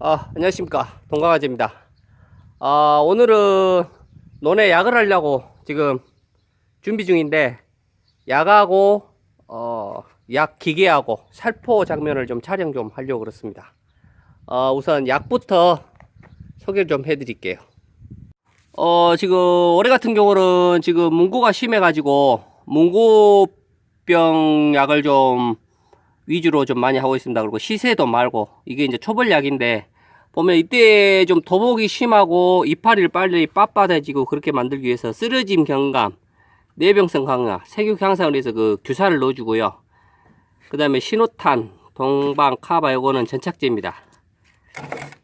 아, 안녕하십니까. 동강아지입니다. 아, 오늘은 논에 약을 하려고 지금 준비 중인데, 약하고, 어, 약 기계하고 살포 장면을 좀 촬영 좀 하려고 그렇습니다. 어, 우선 약부터 소개를 좀 해드릴게요. 어, 지금 올해 같은 경우는 지금 문고가 심해 가지고, 문고병 약을 좀 위주로 좀 많이 하고 있습니다. 그리고 시세도 말고 이게 이제 초벌약인데 보면 이때 좀 도복이 심하고 이파리를 빨리 빳빳해지고 그렇게 만들기 위해서 쓰러짐 경감, 내병성 강화, 세균 향상을 위해서 그 규사를 넣어주고요. 그 다음에 신호탄, 동방, 카바 요거는 전착제입니다.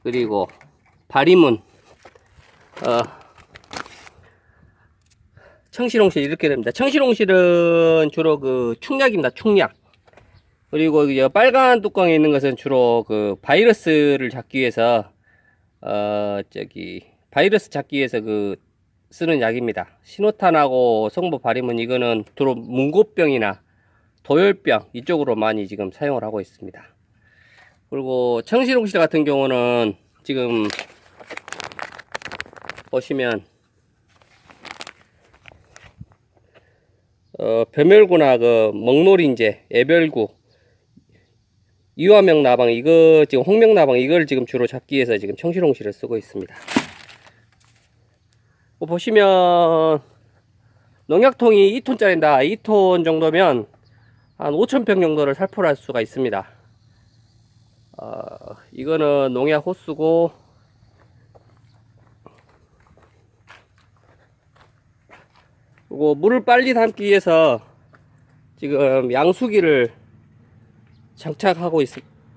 그리고 바리문, 어, 청실홍실 이렇게 됩니다. 청실홍실은 주로 그 충약입니다. 충약. 그리고 이 빨간 뚜껑에 있는 것은 주로 그 바이러스를 잡기 위해서 어 저기 바이러스 잡기 위해서 그 쓰는 약입니다. 신호탄하고 성보 바리문 이거는 주로 문고병이나 도열병 이쪽으로 많이 지금 사용을 하고 있습니다. 그리고 청실홍실 같은 경우는 지금 보시면 어, 배멸구나 그 먹놀인제, 애별구 이화명 나방 이거 지금 홍명 나방 이걸 지금 주로 잡기 위해서 지금 청실홍실을 쓰고 있습니다. 뭐 보시면 농약통이 2톤짜리입니다. 2톤 정도면 한 5,000평 정도를 살포할 수가 있습니다. 어, 이거는 농약 호수고 그리고 물을 빨리 담기 위해서 지금 양수기를 장착하고 있,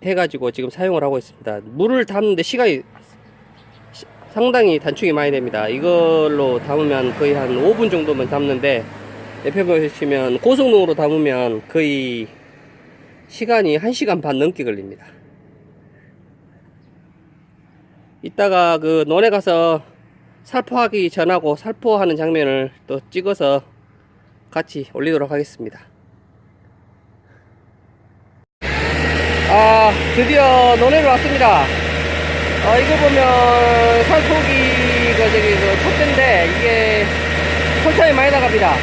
해가지고 지금 사용을 하고 있습니다. 물을 담는데 시간이 시- 상당히 단축이 많이 됩니다. 이걸로 담으면 거의 한 5분 정도면 담는데 옆에 보시면 고속농으로 담으면 거의 시간이 1시간 반 넘게 걸립니다. 이따가 그 논에 가서 살포하기 전하고 살포하는 장면을 또 찍어서 같이 올리도록 하겠습니다. 아, 드디어 논에로 왔습니다. 어, 이거 보면 살포기가 저기 그 촛대인데 이게 설탕이 많이 나갑니다.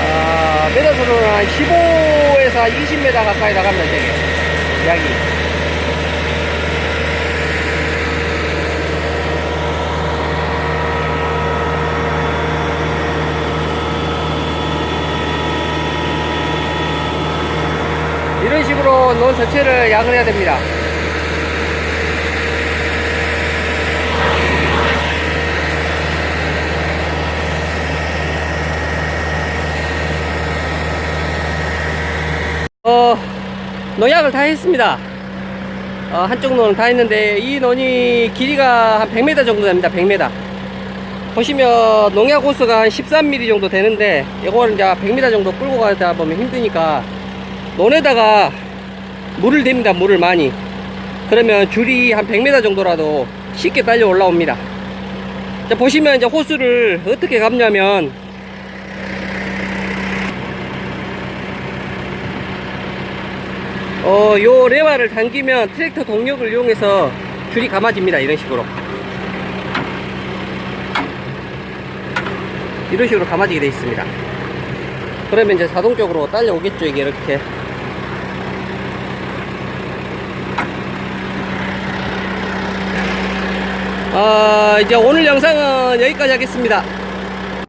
아, 메다수로는 한 15에서 20m 가까이 나갑니다, 저게. 약이. 이런 식으로 논 전체를 약을 해야 됩니다. 어, 농약을 다 했습니다. 어, 한쪽 논은 다 했는데 이 논이 길이가 한 100m 정도 됩니다. 100m. 보시면 농약 호수가 한 13mm 정도 되는데 이거는 이제 100m 정도 끌고 가다 보면 힘드니까 논에다가 물을 댑니다 물을 많이. 그러면 줄이 한 100m 정도라도 쉽게 딸려 올라옵니다. 자 보시면 이제 호수를 어떻게 감냐면 어, 요 레바를 당기면 트랙터 동력을 이용해서 줄이 감아집니다 이런 식으로. 이런 식으로 감아지게 되어 있습니다. 그러면 이제 자동적으로 딸려오겠죠 이게 이렇게 아 이제 오늘 영상은 여기까지 하겠습니다